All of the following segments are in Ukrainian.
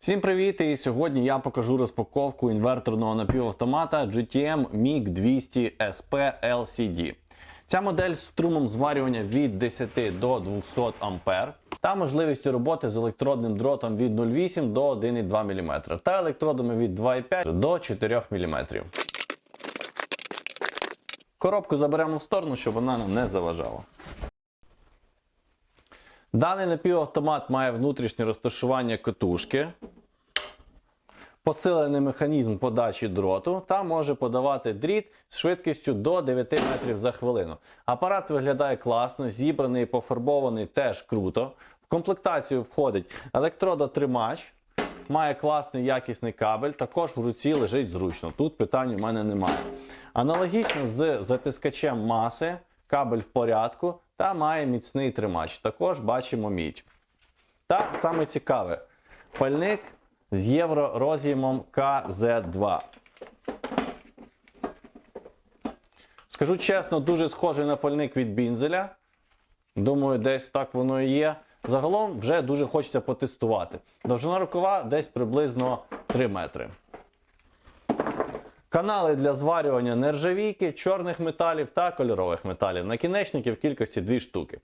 Всім привіт! І сьогодні я покажу розпаковку інверторного напівавтомата GTM MiG 200 SP LCD. Ця модель з струмом зварювання від 10 до 200 А та можливістю роботи з електродним дротом від 0,8 до 1,2 мм та електродами від 2,5 до 4 мм. Коробку заберемо в сторону, щоб вона нам не заважала. Даний напівавтомат має внутрішнє розташування катушки, посилений механізм подачі дроту та може подавати дріт з швидкістю до 9 метрів за хвилину. Апарат виглядає класно, зібраний і пофарбований теж круто. В комплектацію входить електродотримач, має класний якісний кабель, також в руці лежить зручно. Тут питань у мене немає. Аналогічно з затискачем маси, кабель в порядку та має міцний тримач. Також бачимо мідь. Та саме цікаве, пальник з євророз'ємом КЗ2. Скажу чесно, дуже схожий на пальник від бінзеля. Думаю, десь так воно і є. Загалом вже дуже хочеться потестувати. Довжина рукава десь приблизно 3 метри. Канали для зварювання нержавійки, чорних металів та кольорових металів. Накінечники в кількості 2 штуки.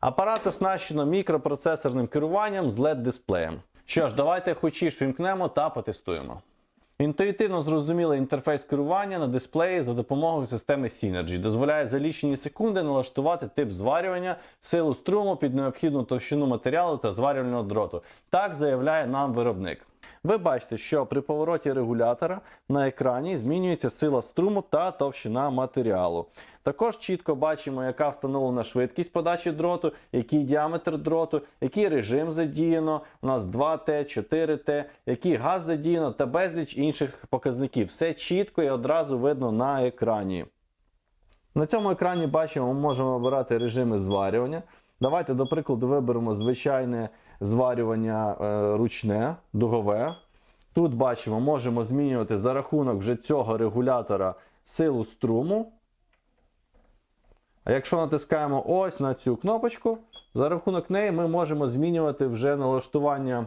Апарат оснащено мікропроцесорним керуванням з LED-дисплеєм. Що ж, давайте хочеш вімкнемо та потестуємо. Інтуїтивно зрозумілий інтерфейс керування на дисплеї за допомогою системи Synergy дозволяє за лічені секунди налаштувати тип зварювання, силу струму під необхідну товщину матеріалу та зварювального дроту. Так заявляє нам виробник. Ви бачите, що при повороті регулятора на екрані змінюється сила струму та товщина матеріалу. Також чітко бачимо, яка встановлена швидкість подачі дроту, який діаметр дроту, який режим задіяно. У нас 2Т, 4Т, який газ задіяно та безліч інших показників. Все чітко і одразу видно на екрані. На цьому екрані бачимо, ми можемо обирати режими зварювання. Давайте, до прикладу, виберемо звичайне зварювання е, ручне, дугове. Тут бачимо, можемо змінювати за рахунок вже цього регулятора силу струму. А якщо натискаємо ось на цю кнопочку, за рахунок неї ми можемо змінювати вже налаштування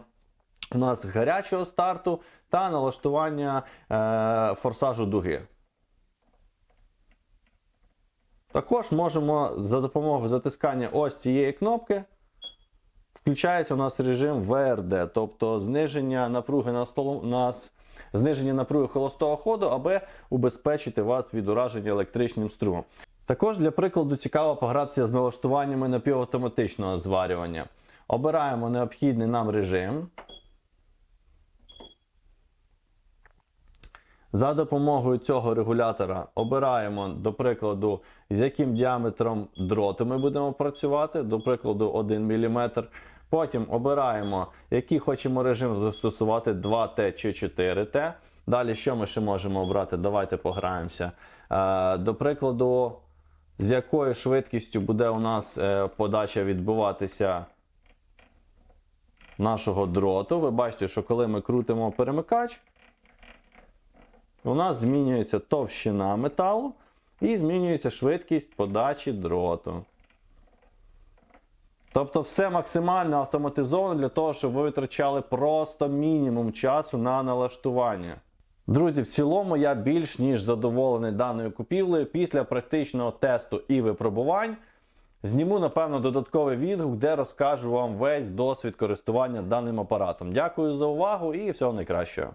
у нас гарячого старту та налаштування е, форсажу дуги. Також можемо за допомогою затискання ось цієї кнопки. Включається у нас режим ВРД, тобто зниження напруги на столу, на зниження напруги холостого ходу, аби убезпечити вас від ураження електричним струмом. Також для прикладу цікаво погратися з налаштуваннями напівавтоматичного зварювання. Обираємо необхідний нам режим. За допомогою цього регулятора обираємо, до прикладу, з яким діаметром дроту ми будемо працювати, до прикладу, 1 мм. Потім обираємо, який хочемо режим застосувати 2Т чи 4Т. Далі, що ми ще можемо обрати? Давайте пограємося. Е, До прикладу, з якою швидкістю буде у нас е, подача відбуватися нашого дроту. Ви бачите, що коли ми крутимо перемикач, у нас змінюється товщина металу і змінюється швидкість подачі дроту. Тобто все максимально автоматизовано для того, щоб ви витрачали просто мінімум часу на налаштування. Друзі, в цілому я більш ніж задоволений даною купівлею. Після практичного тесту і випробувань зніму, напевно, додатковий відгук, де розкажу вам весь досвід користування даним апаратом. Дякую за увагу і всього найкращого.